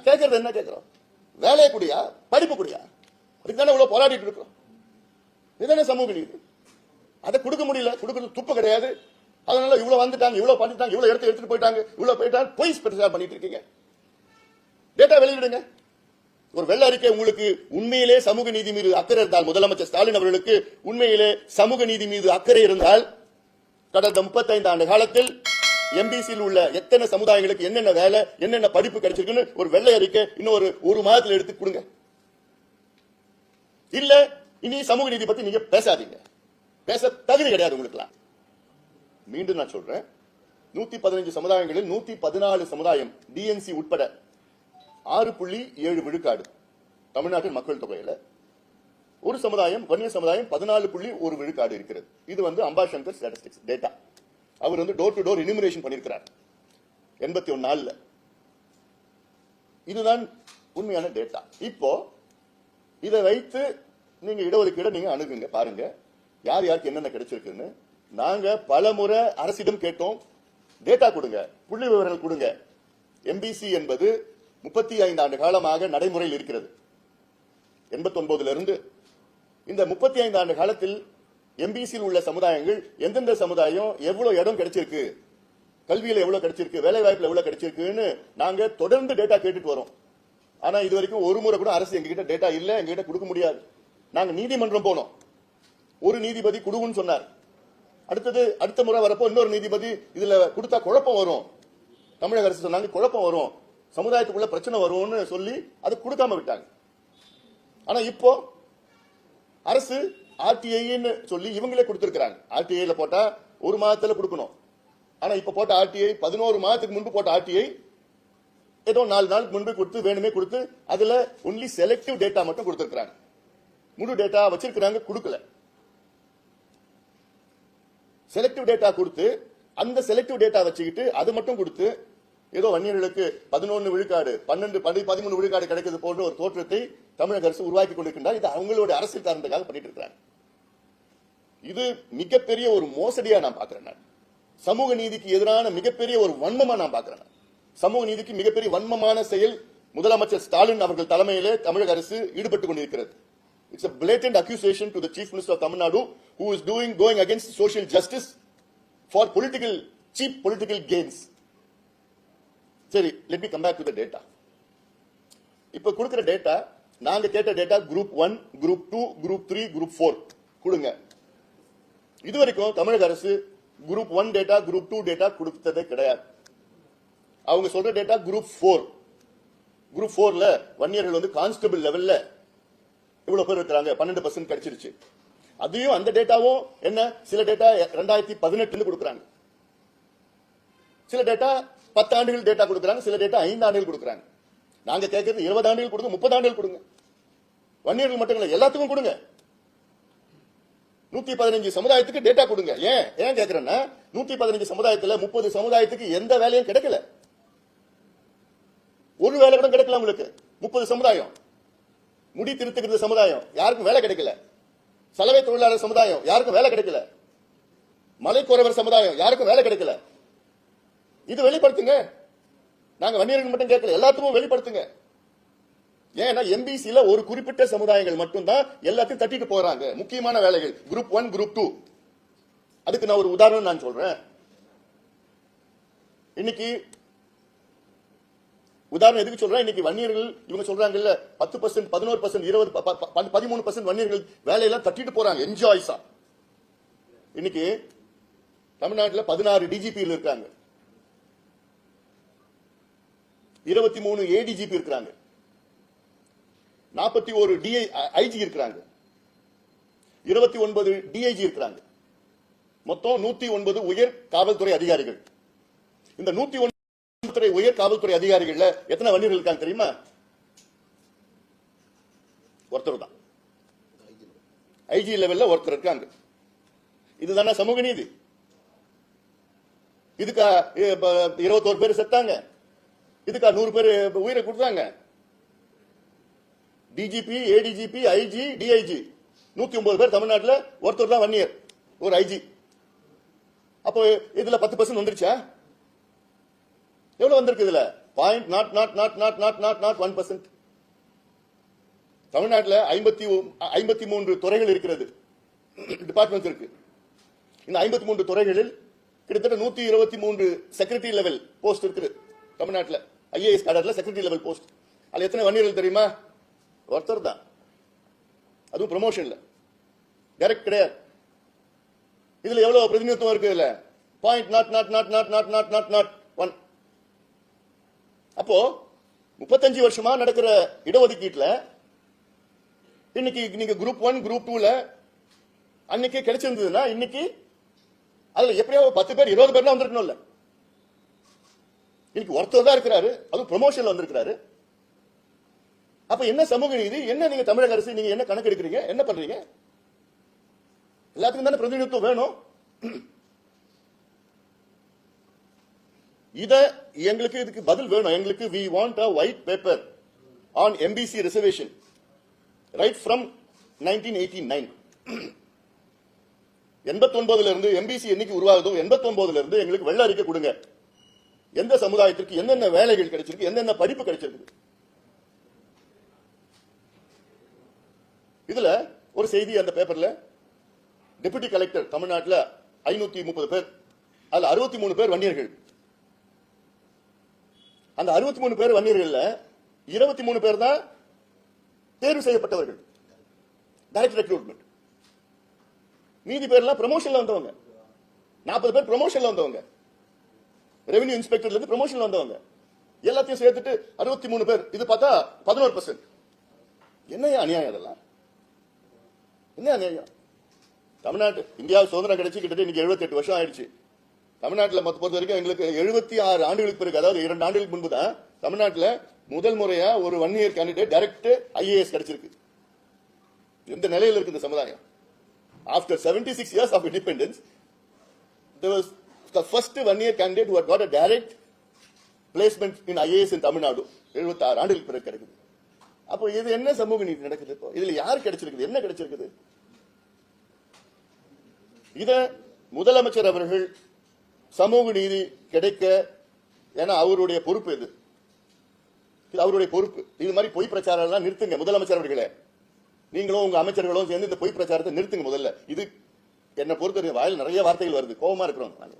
நாங்கள் கேட்கறது என்ன கேட்கிறோம் வேலையை குடியா? படிப்பு குடியா? அதுக்கு தானே இவ்வளோ போராடிட்டு இருக்கிறோம். இதுதானே சமூக நீதி. அதை கொடுக்க முடியல. கொடுக்கறது துப்பு கிடையாது. அதனால இவ்வளவு வந்துட்டாங்க இவ்வளவு பண்ணிட்டாங்க இவ்வளவு இடத்த எடுத்துட்டு போயிட்டாங்க இவ்வளவு போயிட்டாங்க. பொய் பிரச்சாரம் பண்ணிட்டு இருக்கீங்க. டேட்டா வெளியிடுங்க. ஒரு வெள்ள அறிக்கை உங்களுக்கு உண்மையிலே சமூக நீதி மீது அக்கறை இருந்தால் முதலமைச்சர் ஸ்டாலின் அவர்களுக்கு உண்மையிலே சமூக நீதி மீது அக்கறை இருந்தால் கடந்த 35 ஆண்டு காலத்தில் எம்பிசியில் உள்ள எத்தனை சமுதாயங்களுக்கு என்னென்ன வேலை என்னென்ன படிப்பு கிடைச்சிருக்குன்னு ஒரு வெள்ளை அறிக்கை இன்னும் ஒரு ஒரு மாதத்துல எடுத்து கொடுங்க. இல்ல இனி சமூக நீதி பத்தி நீங்க பேசாதீங்க. பேச தகுதி கிடையாது உங்களுக்குலாம் மீண்டும் நான் சொல்றேன். நூத்தி பதினஞ்சு சமுதாயங்களில் நூத்தி பதினாலு சமுதாயம் டிஎன்சி உட்பட ஆறு புள்ளி ஏழு விழுக்காடு தமிழ்நாட்டின் மக்கள் தொகையில. ஒரு சமுதாயம் வன்னிய சமுதாயம் பதினாலு புள்ளி ஒரு விழுக்காடு இருக்கிறது. இது வந்து அம்பாசங்கர் ஸ்டாட்டிஸ்டிக்ஸ் டேட்டா அவர் வந்து டோர் டு டோர் இனிமினேஷன் பண்ணியிருக்கிறார். எண்பத்தி ஒன்னு நாளில் இதுதான் உண்மையான டேட்டா இப்போ இதை வைத்து நீங்க இடஒதுக்கீடு நீங்க அணுகுங்க பாருங்க. யார் யாருக்கு என்னென்ன கிடைச்சிருக்குன்னு. நாங்க பல முறை அரசிடம் கேட்டோம். டேட்டா கொடுங்க. புள்ளி விவரங்கள் கொடுங்க. எம்பிசி என்பது முப்பத்தி ஐந்து ஆண்டு காலமாக நடைமுறையில் இருக்கிறது. எண்பத்தி இருந்து இந்த முப்பத்தி ஐந்து ஆண்டு காலத்தில் எம்பிசியில் உள்ள சமுதாயங்கள் எந்தெந்த சமுதாயம் எவ்வளவு இடம் கிடைச்சிருக்கு? கல்வியில எவ்வளவு கிடைச்சிருக்கு? வேலை வாய்ப்புல எவ்வளவு கிடைச்சிருக்குன்னு நாங்க தொடர்ந்து டேட்டா கேட்டுட்டு வரோம். ஆனா இது வரைக்கும் ஒரு முறை கூட அரசு எங்ககிட்ட டேட்டா இல்ல எங்ககிட்ட கொடுக்க முடியாது. நாங்க நீதிமன்றம் போனோம். ஒரு நீதிபதி கொடுன்னு சொன்னார். அடுத்தது அடுத்த முறை வரப்போ இன்னொரு நீதிபதி இதுல கொடுத்தா குழப்பம் வரும். தமிழக அரசு சொன்னாங்க குழப்பம் வரும். சமுதாயத்துக்குள்ள பிரச்சனை வரும்னு சொல்லி அது கொடுக்காம விட்டாங்க. ஆனா இப்போ அரசு ஆர்டிஐன்னு சொல்லி இவங்களே கொடுத்திருக்கிறாங்க. ஆர்டிஐல போட்டா ஒரு மாதத்துல கொடுக்கணும். ஆனா இப்ப போட்ட ஆர்டிஐ பதினோரு மாதத்துக்கு முன்பு போட்ட ஆர்டிஐ ஏதோ நாலு நாளுக்கு முன்பே கொடுத்து வேணுமே கொடுத்து அதுல ஒன்லி செலக்டிவ் டேட்டா மட்டும் கொடுத்திருக்காங்க முழு டேட்டா வச்சிருக்கிறாங்க கொடுக்கல. செலக்டிவ் டேட்டா கொடுத்து அந்த செலக்டிவ் டேட்டா வச்சுக்கிட்டு அது மட்டும் கொடுத்து ஏதோ வன்னியர்களுக்கு பதினொன்று விழுக்காடு பன்னெண்டு பதிமூணு விழுக்காடு கிடைக்கிறது போன்ற ஒரு தோற்றத்தை தமிழக அரசு உருவாக்கி கொண்டிருக்கின்றார். இது அவங்களுடைய அரசியல் காரணத்துக்காக பண்ணிட்டு இருக்கிறாங்க. இது மிகப்பெரிய ஒரு மோசடியா நான் பாக்குறேன் நான். சமூக நீதிக்கு எதிரான மிகப்பெரிய ஒரு வன்மமா நான். பாக்குறேன் சமூக நீதிக்கு மிகப்பெரிய வன்மமான செயல் முதலமைச்சர் ஸ்டாலின் அவர்கள் தலைமையிலே தமிழக அரசு ஈடுபட்டுக் கொண்டிருக்கிறது. It's a blatant accusation to the chief minister of Tamil Nadu who is doing going against social justice for political cheap political gains. சரி let me come back to the data. இப்ப கொடுக்கிற டேட்டா நாங்க கேட்ட data group one group two group three group four கொடுங்க. இதுவரைக்கும் தமிழக அரசு group one data group two data கொடுத்ததே கிடையாது. அவங்க சொல்ற டேட்டா குரூப் ஃபோர் குரூப் ஃபோர்ல வன்னியர்கள் வந்து கான்ஸ்டபிள் லெவல்ல இவ்வளவு பேர் இருக்கிறாங்க. பன்னெண்டு பர்சன்ட் கிடைச்சிருச்சு. அதையும் அந்த டேட்டாவும் என்ன? சில டேட்டா ரெண்டாயிரத்தி பதினெட்டுல கொடுக்குறாங்க. சில டேட்டா பத்து ஆண்டுகள் டேட்டா கொடுக்குறாங்க. சில டேட்டா ஐந்து ஆண்டுகள் கொடுக்குறாங்க. நாங்க கேட்கறது இருபது ஆண்டுகள் கொடுங்க முப்பது ஆண்டுகள் கொடுங்க. வன்னியர்கள் மட்டும் இல்ல எல்லாத்துக்கும் கொடுங்க. நூத்தி பதினஞ்சு சமுதாயத்துக்கு டேட்டா கொடுங்க. ஏன்? ஏன் கேக்குறேன்னா நூத்தி பதினஞ்சு சமுதாயத்துல முப்பது சமுதாயத்துக்கு எந்த வேலையும் கிடைக்கல. ஒரு வேலை கூட கிடைக்கல உங்களுக்கு. முப்பது சமுதாயம். முடி திருத்துக்கிறது சமுதாயம். யாருக்கும் வேலை கிடைக்கல. சலவை தொழிலாளர் சமுதாயம். யாருக்கும் வேலை கிடைக்கல. மலைக்குறவர் சமுதாயம். யாருக்கும் வேலை கிடைக்கல. இது வெளிப்படுத்துங்க. நாங்க வன்னியர்கள் மட்டும் கேட்கல. எல்லாத்துக்கும் வெளிப்படுத்துங்க. ஏன்னா எம்பிசியில ஒரு குறிப்பிட்ட சமுதாயங்கள் மட்டும்தான் எல்லாத்தையும் தட்டிட்டு போறாங்க. முக்கியமான வேலைகள். குரூப் ஒன் குரூப் டூ அதுக்கு நான் ஒரு உதாரணம் நான் சொல்றேன். இன்னைக்கு உதாரணம் எதுக்கு சொல்றேன்? இன்னைக்கு வன்னியர்கள் இவங்க சொல்றாங்கல்ல பத்து பர்சன்ட் பதினோரு பர்சன்ட் இருபது ப- ப- பதிமூணு பர்சன்ட் வன்னியர்கள் வேலையெல்லாம் தட்டிட்டு போறாங்க. என்ஜாய்ஸா இன்னைக்கு தமிழ்நாட்டில் பதினாறு டிஜிபியில் இருக்காங்க. இருபத்தி மூணு ஏடிஜிபி இருக்கிறாங்க நாற்பத்தி ஒரு டிஐ ஐஜி இருக்கிறாங்க. இருபத்தி ஒன்பது டிஐஜி இருக்கிறாங்க. மொத்தம் நூத்தி ஒன்பது உயர் காவல்துறை அதிகாரிகள். இந்த நூத்தி ஒன்பது உயர் காவல்துறை அதிகாரிகள்ல எத்தனை வன்னியர்கள் இருக்காங்க தெரியுமா? ஒருத்தர் தான். ஐஜி லெவல்ல ஒருத்தர் இருக்காங்க. இதுதானே சமூக நீதி? இதுக்கா இருபத்தோரு பேர் செத்தாங்க. இதுக்கா நூறு பேர் உயிரை கொடுத்தாங்க. டிஜிபி ஏடிஜிபி ஐஜி டிஐஜி நூத்தி ஒன்பது பேர் தமிழ்நாட்டில் ஒருத்தர் தான் ஒன் இயர் ஒரு ஐஜி அப்போ இதுல பத்து பர்சன்ட் வந்துருச்சா? எவ்வளவு வந்திருக்கு இதுல? Point naught naught naught naught naught naught naught one percent தமிழ்நாட்டில் ஐம்பத்தி ஐம்பத்தி மூன்று துறைகள் இருக்கிறது. டிபார்ட்மெண்ட் இருக்கு. இந்த ஐம்பத்தி மூன்று துறைகளில் கிட்டத்தட்ட நூத்தி இருபத்தி மூன்று செக்ரட்டரி லெவல் போஸ்ட் இருக்குது தமிழ்நாட்டில். ஐஏஎஸ் கேடர்ல செக்ரட்டரி லெவல் போஸ்ட் அதில் எத்தனை வன்னியர்கள் தெரியுமா? ஒருத்தர் தான். அதுவும் ப்ரமோஷன்ல டைரக்ட் கிடையாது. இதுல எவ்வளவு பிரதிநிதித்துவம் இருக்கு இதுல? Point naught naught naught naught naught naught naught naught one அப்போ முப்பத்தஞ்சு வருஷமா நடக்கிற இடஒதுக்கீட்டுல இன்னைக்கு நீங்க குரூப் ஒன் குரூப் டூல அன்னைக்கு கிடைச்சிருந்ததுன்னா இன்னைக்கு அதுல எப்படியோ பத்து பேர் இருபது பேர் வந்திருக்கணும்ல. இன்னைக்கு ஒருத்தர் தான் இருக்கிறாரு. அதுவும் ப்ரொமோஷன்ல வந்திருக்கிறாரு. அப்ப என்ன சமூக நீதி? என்ன நீங்க தமிழக அரசு நீங்க என்ன கணக்கு எடுக்கிறீங்க என்ன பண்றீங்க? எல்லாத்துக்கும் தானே பிரதிநிதித்துவம் வேணும். இத எங்களுக்கு இதுக்கு பதில் வேணும். எங்களுக்கு we want a white paper on MBC reservation right from nineteen eighty nine எண்பத்தொன்பதுல இருந்து எம்பிசி என்னைக்கு உருவாகுதோ எண்பத்தொன்பதுல இருந்து எங்களுக்கு வெள்ள அறிக்கை கொடுங்க. எந்த சமுதாயத்திற்கு என்னென்ன வேலைகள் கிடைச்சிருக்கு என்னென்ன படிப்பு கிடைச்சிருக்கு இதுல ஒரு செய்தி அந்த பேப்பர்ல டெபுட்டி கலெக்டர் தமிழ்நாட்டுல ஐநூத்தி முப்பது பேர். அதுல அறுபத்தி மூணு பேர் வன்னியர்கள். அந்த அறுபத்தி மூணு பேர் வன்னியர்கள்ல இருபத்தி மூணு பேர் தான் தேர்வு செய்யப்பட்டவர்கள். டைரக்ட் ரெக்ரூட்மெண்ட் மீதி பேர்லாம் ப்ரமோஷன்ல வந்தவங்க. நாற்பது பேர் ப்ரமோஷன்ல வந்தவங்க. ரெவென்யூ இன்ஸ்பெக்டர்ல இருந்து ப்ரமோஷன்ல வந்தவங்க. எல்லாத்தையும் சேர்த்துட்டு அறுபத்தி மூணு பேர். இது பார்த்தா பதினோரு பர்சன்ட் என்னையா அநியாயம் அதெல்லாம் என்ன அநியாயம் தமிழ்நாட்டு இந்தியா சுதந்திரம் கிடைச்சி கிட்டத்தட்ட இன்னைக்கு 78 வருஷம் ஆயிடுச்சு. தமிழ்நாட்டில் மொத்த பொறுத்த வரைக்கும் எங்களுக்கு எழுபத்தி ஆறு ஆண்டுகளுக்கு பிறகு அதாவது இரண்டு ஆண்டுகளுக்கு முன்பு தான் தமிழ்நாட்டில் முதல் முறையா ஒரு one year candidate direct IAS கிடைச்சிருக்கு. எந்த நிலையில் இருக்கு இந்த சமுதாயம்? After seventy six years of independence there was the first one year a direct placement in IAS in Tamil Nadu in IAS in Tamil Nadu 76 ஆண்டுகளுக்கு பிறகு கிடைக்குது. அப்போ இது என்ன சமூக நீதி நடக்குது இப்போ? இதுல யார் கிடைச்சிருக்குது? என்ன கிடைச்சிருக்குது? இதை முதலமைச்சர் அவர்கள் சமூக நீதி கிடைக்க ஏன்னா அவருடைய பொறுப்பு இது. இது அவருடைய பொறுப்பு. இது மாதிரி பொய் பிரச்சாரம் எல்லாம் நிறுத்துங்க முதலமைச்சர் அவர்களே. நீங்களும் உங்க அமைச்சர்களும் சேர்ந்து இந்த பொய் பிரச்சாரத்தை நிறுத்துங்க முதல்ல. இது என்ன பொறுத்த வாயில் நிறைய வார்த்தைகள் வருது. கோபமா இருக்கிறோம் நாங்க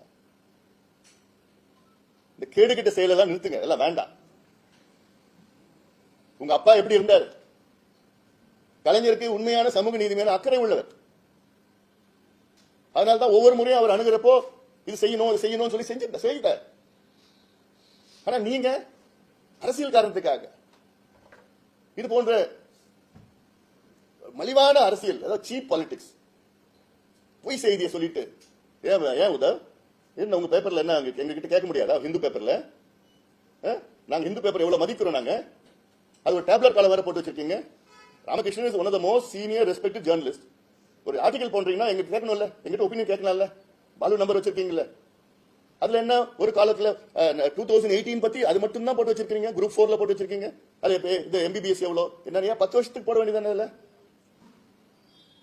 இந்த கேடுகிட்ட செயலெல்லாம் நிறுத்துங்க. எல்லாம் வேண்டாம். உங்க அப்பா எப்படி இருந்தார்? கலைஞருக்கு உண்மையான சமூக நீதி மேல அக்கறை உள்ளவர். அதனால்தான் ஒவ்வொரு முறையும் அவர் அணுகிறப்போ இது செய்யணும் இது செய்யணும்னு சொல்லி செஞ்சு செய்யிட்டார் ஆனா நீங்க அரசியல் காரணத்துக்காக இது போன்ற மலிவான அரசியல் அதாவது சீப் பாலிடிக்ஸ் பொய் செய்தியை சொல்லிட்டு ஏன் ஏன் உதவ்? என்ன உங்க பேப்பர்ல என்ன அங்க எங்க கிட்ட கேட்க முடியாதா? ஹிந்து பேப்பர்ல நாங்க ஹிந்து பேப்பர் எவ்வளவு மதிக்கிறோம் நாங்க? அது ஒரு டேப்லெட் கால வேற போட்டு வச்சிருக்கீங்க. Ramakrishnan is one of the most senior respected journalist ஒரு ஆர்டிகல் போன்றீங்கன்னா எங்களுக்கு கேட்கணும்ல? எங்கிட்ட ஒப்பீனியன் கேட்கலாம்ல? பாலு நம்பர் வச்சிருக்கீங்கல்ல? அதுல என்ன? ஒரு காலத்துல டூ தௌசண்ட் எயிட்டீன் பத்தி அது மட்டும் தான் போட்டு வச்சிருக்கீங்க குரூப் ஃபோர்ல போட்டு வச்சிருக்கீங்க? அது இது எம்பிபிஎஸ் எவ்வளோ? நிறைய பத்து வருஷத்துக்கு போட வேண்டியதானே இல்ல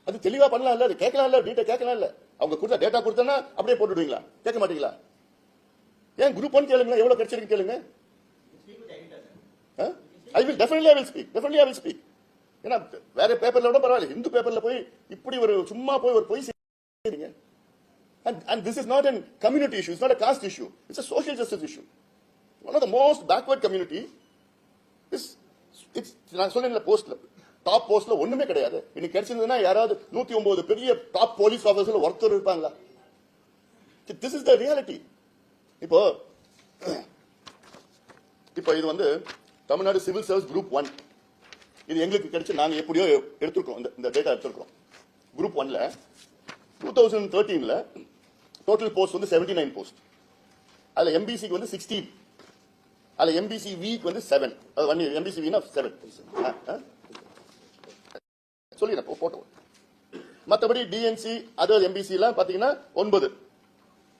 அது தெளிவா பண்ணலாம் இல்ல அது கேட்கலாம் இல்ல டீட்டா கேட்கலாம் இல்ல அவங்க கொடுத்த டேட்டா கொடுத்தனா அப்படியே போட்டுடுவீங்களா கேட்க மாட்டீங்களா? ஏன் குரூப் ஒன் கேளுங்க எவ்வளவு கிடைச்சிருக்கு கேளுங்க. I will definitely I will speak definitely I will speak ஏன்னா வேற பேப்பர்ல விட பரவாயில்ல. இந்து பேப்பர்ல போய் இப்படி ஒரு சும்மா போய் ஒரு பொய் செய்றீங்க. And, and this is not a community issue, it's not a caste issue, it's a social justice issue. One of the most backward community is, it's, நான் சொன்னேன்ல போஸ்ட்ல டாப் போஸ்ட்ல ஒண்ணுமே கிடையாது. இன்னைக்கு கிடைச்சிருந்ததுன்னா யாராவது நூத்தி ஒன்பது பெரிய டாப் போலீஸ் ஆபீசர்ல ஒருத்தர் இருப்பாங்களா? திஸ் இஸ் த ரியாலிட்டி இப்போ இப்போ இது வந்து Tamil Nadu civil service group one இது எங்களுக்கு கிடைச்சு நாங்க எப்படியோ எடுத்திருக்கோம். இந்த இந்த டேட்டா எடுத்திருக்கோம். குரூப் ஒன்ல டூ தௌசண்ட் தேர்ட்டீன்ல டோட்டல் போஸ்ட் வந்து செவன்டி நைன் போஸ்ட் அதுல எம்பிசிக்கு வந்து சிக்ஸ்டீன் அதுல எம்பிசி விக்கு வந்து செவன் அது ஒன் எம்பிசி வினா செவன் சொல்லிடுறேன் போட்டோ. மற்றபடி டிஎன்சி அதர் எம்பிசி எல்லாம் பாத்தீங்கன்னா ஒன்பது.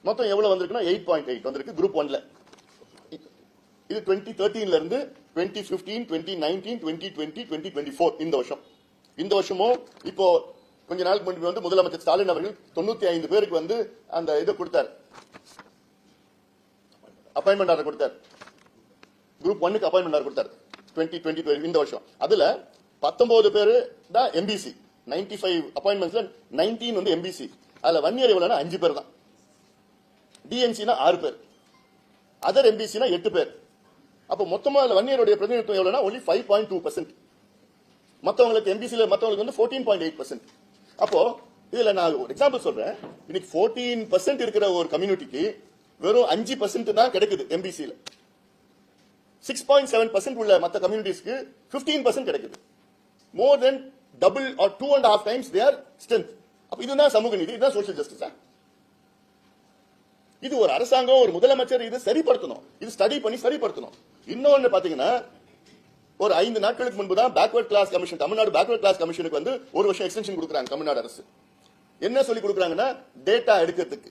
மொத்தம் எவ்வளவு வந்திருக்குன்னா எயிட் பாயிண்ட் எயிட் வந்திருக்கு குரூப் ஒன்ல இது டுவெண்ட்டி தேர்ட்டீன்ல இருந்து twenty fifteen twenty nineteen twenty twenty twenty twenty four இந்த வருஷம். இந்த வருஷமும் இப்போ கொஞ்ச நாளுக்கு முன்பு வந்து முதலமைச்சர் ஸ்டாலின் அவர்கள் தொண்ணூத்தி ஐந்து பேருக்கு வந்து அந்த இதை கொடுத்தார். அப்பாயின்மெண்ட் ஆர்டர் கொடுத்தார். குரூப் ஒன்னுக்கு அப்பாயின்மெண்ட் கொடுத்தார். டுவெண்ட்டி டுவெண்ட்டி இந்த வருஷம். அதுல பத்தொன்பது பேரு தான் எம்பிசி நைன்டி ஃபைவ் அப்பாயின்மெண்ட்ஸ்ல நைன்டீன் வந்து எம்பிசி அதுல ஒன் இயர் எவ்வளோனா அஞ்சு பேர் தான். டிஎன்சினா ஆறு பேர். அதர் எம்பிசினா எட்டு பேர். அப்போ மொத்தமா அதுல ஒன் இயருடைய பிரதிநிதித்துவம் எவ்வளவுனா only five point two percent மத்தவங்களுக்கு எம்பிசியில மத்தவங்களுக்கு வந்து ஃபோர்டீன் பாயிண்ட் எயிட் பர்சன்ட் அப்போ இதுல நான் ஒரு எக்ஸாம்பிள் சொல்றேன். இன்னைக்கு ஃபோர்டீன் பர்சன்ட் இருக்கிற ஒரு கம்யூனிட்டிக்கு வெறும் அஞ்சு பர்சன்ட் தான் கிடைக்குது எம்பிசியில சிக்ஸ் பாயிண்ட் செவன் பர்சன்ட் உள்ள மற்ற கம்யூனிட்டிஸ்க்கு பிப்டீன் பர்சன்ட் கிடைக்குது. More than double or two and half times their strength அப்ப இதுதான் சமூக நீதி இதுதான் சோசியல் ஜஸ்டிஸா இது ஒரு அரசாங்கம் ஒரு முதலமைச்சர் இது சரிப்படுத்தணும். இது ஸ்டடி பண்ணி சரிப்படுத்தணும். இன்னொன்னு பாத்தீங்கன்னா ஒரு ஐந்து நாட்களுக்கு முன்பு தான் backward class commission Tamil Nadu backward class கமிஷனுக்கு வந்து ஒரு வருஷம் எக்ஸ்டென்ஷன் கொடுக்குறாங்க தமிழ்நாடு அரசு. என்ன சொல்லி கொடுக்குறாங்கன்னா டேட்டா எடுக்கிறதுக்கு.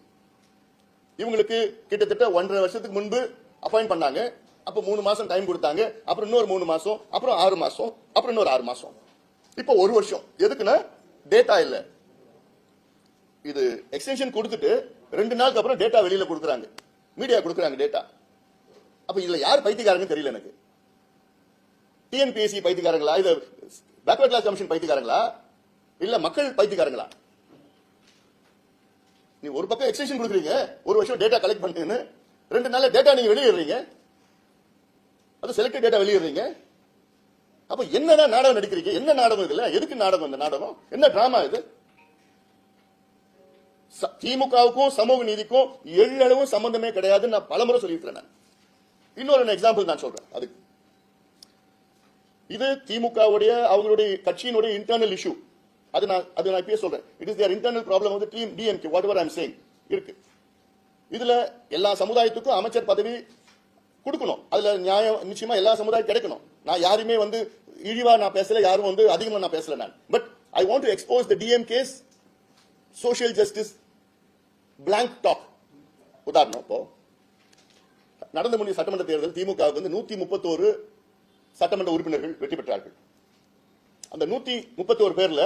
இவங்களுக்கு கிட்டத்தட்ட ஒன்றரை வருஷத்துக்கு முன்பு அப்பாயிண்ட் பண்ணாங்க. அப்போ மூணு மாசம் டைம் கொடுத்தாங்க. அப்புறம் இன்னொரு மூணு மாசம் அப்புறம் ஆறு மாசம் அப்புறம் இன்னொரு ஆறு மாசம். இப்போ ஒரு வருஷம். எதுக்குன்னா டேட்டா இல்ல. இது எக்ஸ்டென்ஷன் கொடுத்துட்டு ரெண்டு நாளுக்கு அப்புறம் டேட்டா வெளியில கொடுக்குறாங்க. மீடியா கொடுக்குறாங்க டேட்டா அப்ப இதுல யார் பைத்தியக்காரங்கன்னு தெரியல எனக்கு. டிஎன்பிஎஸ்சி பைத்தியக்காரங்களா? இது பேக்வர்ட் கிளாஸ் கமிஷன் பைத்தியக்காரங்களா? இல்ல மக்கள் பைத்தியக்காரங்களா? நீ ஒரு பக்கம் எக்ஸ்டென்ஷன் கொடுக்குறீங்க ஒரு வருஷம் டேட்டா கலெக்ட் பண்ணுங்கன்னு ரெண்டு நாள்ல டேட்டா நீங்க வெளியிடுறீங்க. அது செலக்டட் டேட்டா வெளியிடுறீங்க. அப்ப என்னதான் நாடகம் நடிக்கிறீங்க? என்ன நாடகம் இதுல எதுக்கு நாடகம் இந்த நாடகம்? என்ன டிராமா இது? ச- திமுகவுக்கும் சமூக நீதிக்கும் எள்ளளவும் சம்பந்தமே கிடையாதுன்னு நான் பலமுறை சொல்லியிருக்கிறேன் நான் இன்னொரு எக்ஸாம்பிள் நான் சொல்றேன். அதுக்கு. இது திமுகவுடைய அவங்களுடைய கட்சியினுடைய இன்டர்னல் இஷ்யூ அது நான் அது நான் இப்பயே சொல்றேன். It is their internal problem வந்து team DMK whatever I'm saying இருக்கு. இதுல எல்லா சமுதாயத்துக்கும் அமைச்சர் பதவி கொடுக்கணும். அதுல நியாயம் நிச்சயமா எல்லா சமுதாயம் கிடைக்கணும். நான் யாருமே வந்து இழிவா நான் பேசல யாரும் வந்து அதிகமா நான் பேசல நான். But I want to expose the DMK's social justice blank talk உதாரணம் இப்போ நடந்து முடிய சட்டமன்ற தேர்தல் திமுகவுக்கு வந்து நூத்தி முப்பத்தோரு சட்டமன்ற உறுப்பினர்கள் வெற்றி பெற்றார்கள். அந்த நூத்தி முப்பத்தோரு பேர்ல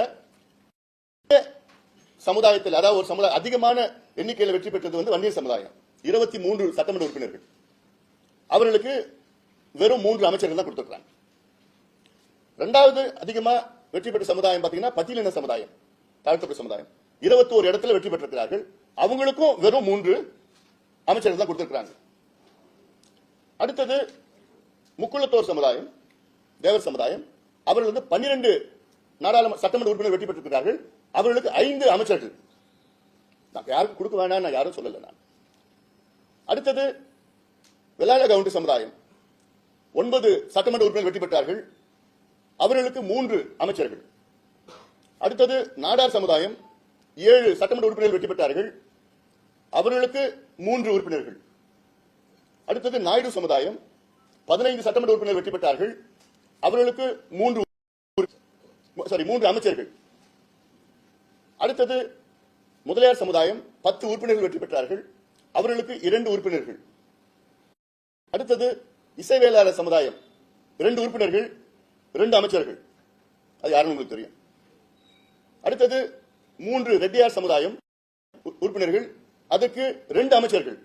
சமுதாயத்தில் அதாவது ஒரு சமுதாயம் அதிகமான எண்ணிக்கையில் வெற்றி பெற்றது வந்து வன்னியர் சமுதாயம். இருபத்தி மூன்று சட்டமன்ற உறுப்பினர்கள். அவர்களுக்கு வெறும் மூன்று அமைச்சர்கள் தான் கொடுத்துருக்காங்க ரெண்டாவது அதிகமா வெற்றி பெற்ற சமுதாயம் பாத்தீங்கன்னா பட்டியலின சமுதாயம் தாழ்த்தப்பட்ட சமுதாயம். இருபத்தோரு இடத்துல வெற்றி பெற்றிருக்கிறார்கள். அவங்களுக்கும் வெறும் மூன்று அமைச்சர்கள் தான் கொடுத்திருக்கிறாங்க. அடுத்தது முக்குளத்தோர் சமுதாயம் தேவர் சமுதாயம். அவர்கள் வந்து பன்னிரண்டு நாடாளுமன்ற சட்டமன்ற உறுப்பினர் வெற்றி பெற்றிருக்கிறார்கள். அவர்களுக்கு ஐந்து அமைச்சர்கள். நான் யாருக்கும் கொடுக்க வேண்டாம் நான் யாரும் சொல்லல நான். அடுத்தது வெள்ளாள கவுண்டி சமுதாயம். ஒன்பது சட்டமன்ற உறுப்பினர் வெற்றி பெற்றார்கள். அவர்களுக்கு மூன்று அமைச்சர்கள். அடுத்தது நாடார் சமுதாயம். ஏழு சட்டமன்ற உறுப்பினர்கள் வெற்றி பெற்றார்கள். அவர்களுக்கு மூன்று உறுப்பினர்கள். அடுத்தது நாயுடு சமுதாயம். பதினைந்து சட்டமன்ற உறுப்பினர் வெற்றி பெற்றார்கள். அவர்களுக்கு மூன்று சாரி மூன்று அமைச்சர்கள். அடுத்தது முதலியார் சமுதாயம். பத்து உறுப்பினர்கள் வெற்றி பெற்றார்கள். அவர்களுக்கு இரண்டு உறுப்பினர்கள். அடுத்தது இசைவேளாளர் சமுதாயம். இரண்டு உறுப்பினர்கள் இரண்டு அமைச்சர்கள். அது யாருன்னு உங்களுக்கு தெரியும். அடுத்தது மூன்று ரெட்டியார் சமுதாயம் உறுப்பினர்கள். அதற்கு ரெண்டு அமைச்சர்கள்.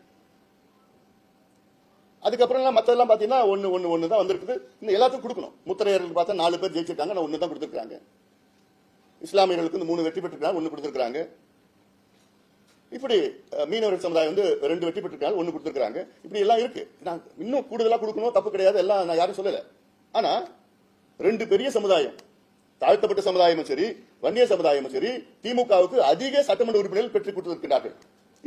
அதுக்கப்புறம் மற்றதெல்லாம் பார்த்தீங்கன்னா ஒன்று ஒன்று ஒன்று தான் வந்திருக்குது. இந்த எல்லாத்துக்கும் கொடுக்கணும். முத்திரையர்களுக்கு பார்த்தா நாலு பேர் ஜெயிச்சிருக்காங்க நான் ஒன்று தான் கொடுத்துருக்காங்க இஸ்லாமியர்களுக்கு இந்த மூணு வெற்றி பெற்றிருக்காங்க ஒன்று கொடுத்துருக்காங்க இப்படி மீனவர் சமுதாயம் வந்து ரெண்டு வெற்றி பெற்றிருக்காங்க ஒன்று கொடுத்துருக்காங்க இப்படி எல்லாம் இருக்கு. நான் இன்னும் கூடுதலாக கொடுக்கணும் தப்பு கிடையாது எல்லாம் நான் யாரும் சொல்லலை. ஆனால் ரெண்டு பெரிய சமுதாயம் தாழ்த்தப்பட்ட சமுதாயமும் சரி வன்னிய சமுதாயமும் சரி திமுகவுக்கு அதிக சட்டமன்ற உறுப்பினர்கள் பெற்றுக் கொடுத்திருக்கிறார்கள்.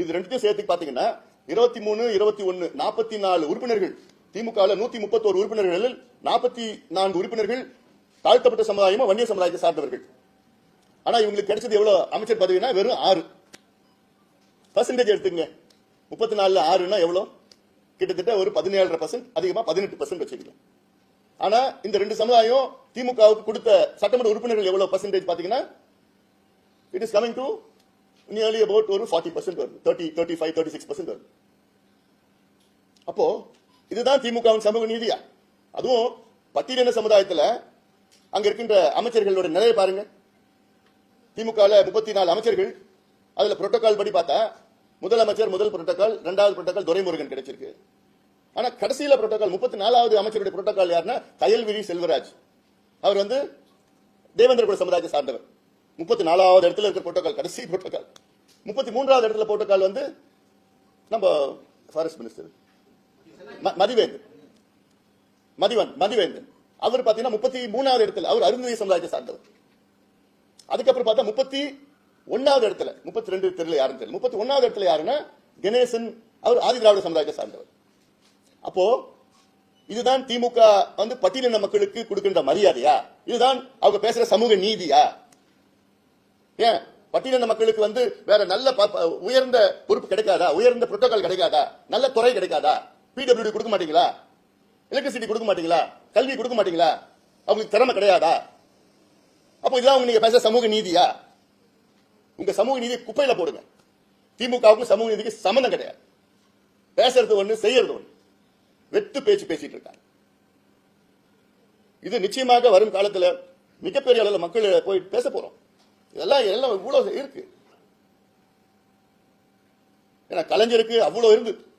இது ரெண்டுத்தையும் சேர்த்து பார்த்தீங்கன்னா இருபத்தி மூணு இருபத்தி ஒன்னு நாற்பத்தி நாலு உறுப்பினர்கள் திமுக நூத்தி முப்பத்தோரு உறுப்பினர்களில் நாற்பத்தி நான்கு உறுப்பினர்கள் தாழ்த்தப்பட்ட சமுதாயமும் வன்னிய சமுதாயத்தை சார்ந்தவர்கள். ஆனா இவங்களுக்கு கிடைச்சது எவ்வளவு? அமைச்சர் பதவினா வெறும் ஆறு. பர்சன்டேஜ் எடுத்துங்க முப்பத்தி நாலுல ஆறுனா எவ்வளவு? கிட்டத்தட்ட ஒரு பதினேழரை பர்சன்ட் அதிகமா பதினெட்டு பர்சன்ட் வச்சுக்கணும் ஆனா இந்த ரெண்டு சமுதாயம் திமுகவுக்கு கொடுத்த சட்டமன்ற உறுப்பினர்கள் எவ்வளவு பர்சன்டேஜ் பாத்தீங்கன்னா it is coming to nearly about ஒரு ஃபார்ட்டி பர்சன்ட் வருது. Thirty thirty five thirty six percent வருது. அப்போ இதுதான் திமுகவின் சமூக நீதியா? அதுவும் பட்டியலின சமுதாயத்தில் அங்க இருக்கின்ற அமைச்சர்களோட நிலையை பாருங்க. திமுகவில் முப்பத்தி நாலு அமைச்சர்கள். அதுல புரோட்டோகால் படி பார்த்தா முதலமைச்சர் முதல் புரோட்டோகால் இரண்டாவது புரோட்டோகால் துரைமுருகன் கிடைச்சிருக்கு. ஆனா கடைசியில புரோட்டோகால் முப்பத்தி நாலாவது அமைச்சருடைய புரோட்டோகால் யாருன்னா கயல்விழி செல்வராஜ். அவர் வந்து தேவேந்திரகுல சமுதாயத்தை சார்ந்தவர். முப்பத்தி நாலாவது இடத்துல இருக்கிற புரோட்டோகால் கடைசி புரோட்டோகால் முப்பத்தி மூன்றாவது இடத்துல புரோட்டோகால் வந்து நம்ம ஃபாரஸ்ட் மினிஸ்டர் மதிவேந்தன். மதிவன் மதிவேந்தன். அவர் பாத்தீங்கன்னா முப்பத்தி மூணாவது இடத்துல அவர் அருந்ததி சமுதாயத்தை சார்ந்தவர். அதுக்கப்புறம் பார்த்தா முப்பத்தி ஒன்னாவது இடத்துல முப்பத்தி ரெண்டு தெருல யாருன்னு தெரியல. முப்பத்தி ஒன்னாவது இடத்துல யாருன்னா கணேசன் அவர் ஆதி திராவிட சமுதாயத்தை சார்ந்தவர். அப்போ இதுதான் திமுக வந்து பட்டியலின மக்களுக்கு கொடுக்கின்ற மரியாதையா? இதுதான் அவங்க பேசுற சமூக நீதியா? ஏன்? பட்டியலின மக்களுக்கு வந்து வேற நல்ல ப- உயர்ந்த பொறுப்பு கிடைக்காதா? உயர்ந்த புரோட்டோகால் கிடைக்காதா? நல்ல துறை கிடைக்காதா? பிடபிள்யூடி கொடுக்க மாட்டீங்களா? எலக்ட்ரிசிட்டி கொடுக்க மாட்டீங்களா? கல்வி கொடுக்க மாட்டீங்களா? அவங்களுக்கு திறமை கிடையாதா? அப்போ இதெல்லாம் அவங்க நீங்க பேச சமூக நீதியா? உங்க சமூக நீதி குப்பையில போடுங்க. திமுகவுக்கும் சமூக நீதிக்கு சம்மந்தம் கிடையாது. பேசுறது ஒண்ணு செய்யறது ஒண்ணு. வெத்து பேச்சு பேசிட்டு இருக்காங்க. இது நிச்சயமாக வரும் காலத்துல மிகப்பெரிய அளவில் மக்கள் போய் பேச போறோம். இதெல்லாம் எல்லாம் இவ்வளவு இருக்கு. ஏன்னா கலைஞருக்கு அவ்வளவு இருந்து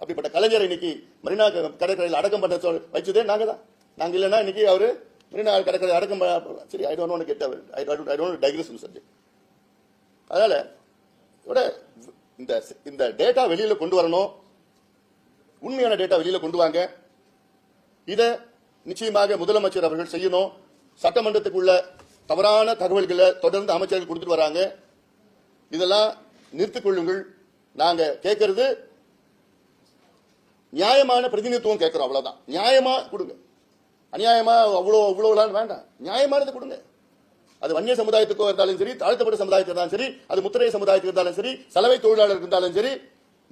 அப்படிப்பட்ட கலைஞரை இன்னைக்கு மரினா கடற்கரையில் அடக்கம் பண்ண சொல் வச்சதே நாங்க தான் நாங்க இல்லைன்னா இன்னைக்கு அவர் மரினா கடற்கரை அடக்கம் சரி I don't get I don't I don't digress subject அதனால இந்த இந்த டேட்டா வெளியில் கொண்டு வரணும். உண்மையான டேட்டா வெளியில் கொண்டு வாங்க. இதை நிச்சயமாக முதலமைச்சர் அவர்கள் செய்யணும். சட்டமன்றத்துக்குள்ள தவறான தகவல்களை தொடர்ந்து அமைச்சர்கள் கொடுத்துட்டு வராங்க. இதெல்லாம் நிறுத்திக் கொள்ளுங்கள். நாங்கள் கேட்கறது நியாயமான பிரதிநிதித்துவம் கேட்கிறோம் அவ்வளவுதான். நியாயமா கொடுங்க. அநியாயமா அவ்வளோ அவ்வளோலாம் வேண்டாம். நியாயமானது கொடுங்க. அது வன்னிய சமுதாயத்துக்கோ இருந்தாலும் சரி தாழ்த்தப்பட்ட சமுதாயத்துக்கு இருந்தாலும் சரி அது முத்திரை சமுதாயத்துக்கு இருந்தாலும் சரி சலவை தொழிலாளர் இருந்தாலும் சரி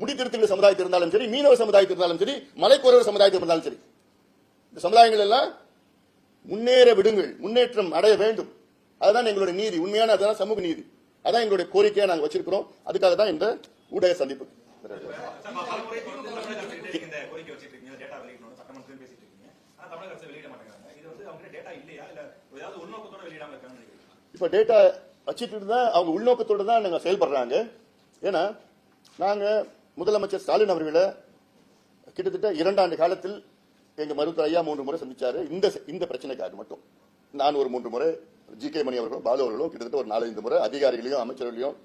முடித்திருத்தங்கள் சமுதாயத்தில் இருந்தாலும் சரி மீனவ சமுதாயத்தில் இருந்தாலும் சரி மலைக்குறவர் சமுதாயத்தில் இருந்தாலும் சரி. இந்த சமுதாயங்கள் எல்லாம் முன்னேற விடுங்கள் முன்னேற்றம் அடைய வேண்டும். அதுதான் எங்களுடைய நீதி. உண்மையான அதுதான் சமூக நீதி. அதான் எங்களுடைய கோரிக்கையை நாங்கள் வச்சிருக்கிறோம். அதுக்காக தான் இந்த ஊடக சந்திப்பு. இப்ப டேட்டா வச்சுட்டு தான் அவங்க உள்நோக்கத்தோட தான் நாங்க செயல்படுறாங்க. ஏன்னா நாங்க முதலமைச்சர் ஸ்டாலின் அவர்களை கிட்டத்தட்ட இரண்டாண்டு காலத்தில் எங்க மருத்துவர் ஐயா மூன்று முறை சந்திச்சாரு. இந்த இந்த பிரச்சனைக்காக மட்டும். நான் ஒரு மூன்று முறை ஜி கே மணி அவர்களும் பாலு அவர்களும் கிட்டத்தட்ட ஒரு நாலஞ்சு முறை அதிகாரிகளையும் அமைச்சர்களையும்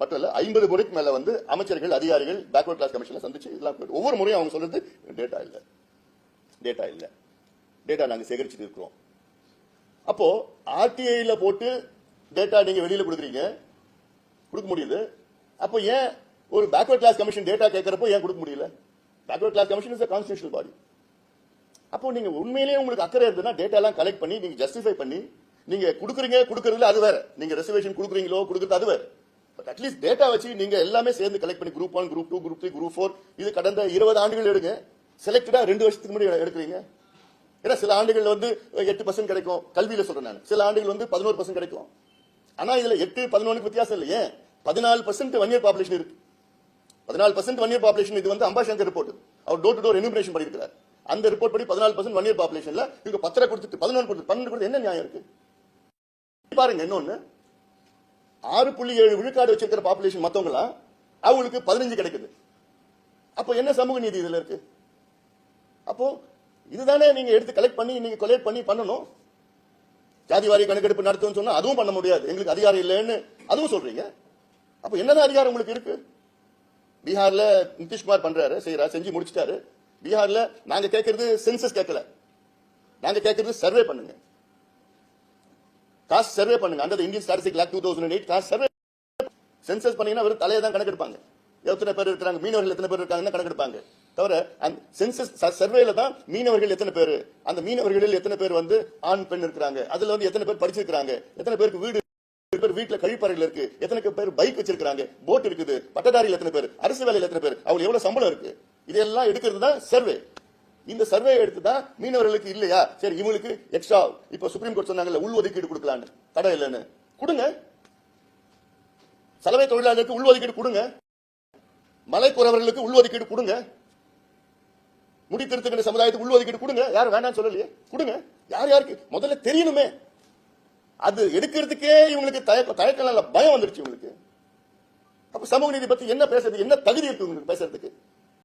மட்டும் இல்ல ஐம்பது முறைக்கு மேல வந்து அமைச்சர்கள் அதிகாரிகள் பேக்வர்ட் கிளாஸ் கமிஷன்ல சந்திச்சு இதெல்லாம் ஒவ்வொரு முறையும் அவங்க சொல்றது டேட்டா இல்ல. டேட்டா இல்ல. டேட்டா நாங்க சேகரிச்சுட்டு இருக்கிறோம். அப்போ ஆர்டிஐல போட்டு டேட்டா நீங்க வெளியில கொடுக்குறீங்க. கொடுக்க முடியுது. அப்போ ஏன் ஒரு பேக்வர்ட் கிளாஸ் கமிஷன் டேட்டா கேட்கறப்போ ஏன் கொடுக்க முடியல? Backward class commission is constitutional body அப்போ நீங்க உண்மையிலேயே உங்களுக்கு அக்கறை இருந்ததுன்னா டேட்டா எல்லாம் கலெக்ட் பண்ணி நீங்க ஜஸ்டிஃபை பண்ணி நீங்க கொடுக்குறீங்க கொடுக்கறதுல அது வேற. நீங்க ரிசர்வேஷன் கொடுக்குறீங்களோ கொடுக்கறது அது வேற. பட் அட்லீஸ்ட் டேட்டா வச்சு நீங்க எல்லாமே சேர்ந்து கலெக்ட் பண்ணி group one group two group three group four இது கடந்த இருபது ஆண்டுகள் எடுங்க. செலக்டடா ரெண்டு வருஷத்துக்கு முன்னாடி எடுக்கிறீங்க. ஏன்னா சில ஆண்டுகள் வந்து எட்டு பர்சன்ட் கிடைக்கும். கல்வியில சொல்றேன் நான். சில ஆண்டுகள் வந்து பதினோரு பர்சன்ட் கிடைக்கும். ஆனா இதுல எட்டு பதினொன்னுக்கு வித்தியாசம் இல்லையே. பதினாலு பர்சன்ட் ஒன் இயர் பாப்புலேஷன் இருக்கு. பதினாலு பர்சன்ட் ஒன் இயர் பாப்புலேஷன் இது வந்து அம்பாசங்கர் ரிப்போர்ட் அவர் டோர் டு டோர் எனுமரேஷன் பண்ணியிருக்கிறார். அந்த ரிப்போர்ட் படி பதினாலு பர்சன்ட் ஒன் இயர் பாப்புலேஷன்ல இவங்க பத்திர கொடுத்துட்டு பதினொன்று கொடுத்து பன்னெண்டு கொடுத்து என்ன நியாயம் இருக்கு? பாருங்க இன்னொன்னு. ஆறு புள்ளி ஏழு விழுக்காடு வச்சிருக்கிற பாப்புலேஷன் மத்தவங்களாம் அவங்களுக்கு பதினஞ்சு கிடைக்குது. அப்போ என்ன சமூக நீதி இதுல இருக்கு? அப்போ இதுதானே நீங்க எடுத்து கலெக்ட் பண்ணி நீங்க கொலேட் பண்ணி பண்ணணும். ஜாதி வாரி கணக்கெடுப்பு நடத்துன்னு சொன்னா அதுவும் பண்ண முடியாது. எங்களுக்கு அதிகாரம் இல்லைன்னு அதுவும் சொல்றீங்க. அப்போ என்னென்ன அதிகாரம் உங்களுக்கு இருக்கு? பீகார்ல நிதிஷ்குமார் பண்றாரு செய்யறாரு செஞ்சு முடிச்சிட்டாரு. பீகார்ல நாங்க கேட்கறது சென்சஸ் கேட்கல. நாங்க கேட்கறது சர்வே பண்ணுங்க. காஸ்ட் சர்வே பண்ணுங்க. அந்த Indian statistic like two thousand eight caste survey census பண்ணீங்கன்னா வெறும் தலையை தான் கணக்கெடுப்பாங்க. எத்தனை பேர் இருக்கிறாங்க? மீனவர்கள் எத்தனை பேர் இருக்காங்கன்னு கணக்கெடுப்பாங்க. தவிர அந்த சென்சஸ் சர்வேல தான் மீனவர்கள் எத்தனை பேர்? அந்த மீனவர்களில் எத்தனை பேர் வந்து ஆண் பெண் இருக்கிறாங்க? அதுல வந்து எத்தனை பேர் படிச்சிருக்காங்க எத்தனை பேருக்கு வீடு பேர் வீட்டுல கழிப்பறைகள் இருக்கு? எத்தனை பேர் பைக் வச்சிருக்காங்க போட் இருக்குது. பட்டதாரியில் எத்தனை பேர்? அரசு வேலையில் எத்தனை பேர்? அவங்க எவ்வளவு சம்பளம் இருக்கு? இதெல்லாம் எடுக்கிறது தான் சர்வே இந்த சர்வே எடுத்து தான் மீனவர்களுக்கு இல்லையா? சரி இவங்களுக்கு எக்ஸ்ட்ரா இப்ப சுப்ரீம் கோர்ட் சொன்னாங்கல்ல உள் ஒதுக்கீடு கொடுக்கலான்னு. தடை இல்லைன்னு. கொடுங்க. சலவை தொழிலாளர்களுக்கு உள் ஒதுக்கீடு கொடுங்க. மலைக்குறவர்களுக்கு உள் ஒதுக்கீடு கொடுங்க. முடி திருத்துக்கிற சமுதாயத்துக்கு உள் ஒதுக்கீடு கொடுங்க. யாரும் வேண்டாம்னு சொல்லலையே. கொடுங்க. யார் யாருக்கு? முதல்ல தெரியணுமே. அது எடுக்கிறதுக்கே இவங்களுக்கு தயக்கம் தயக்கம் பயம் வந்துருச்சு இவங்களுக்கு. அப்ப சமூக நீதி பத்தி என்ன பேசுறது? என்ன தகுதி இருக்கு உங்களுக்கு பேசுறதுக்கு?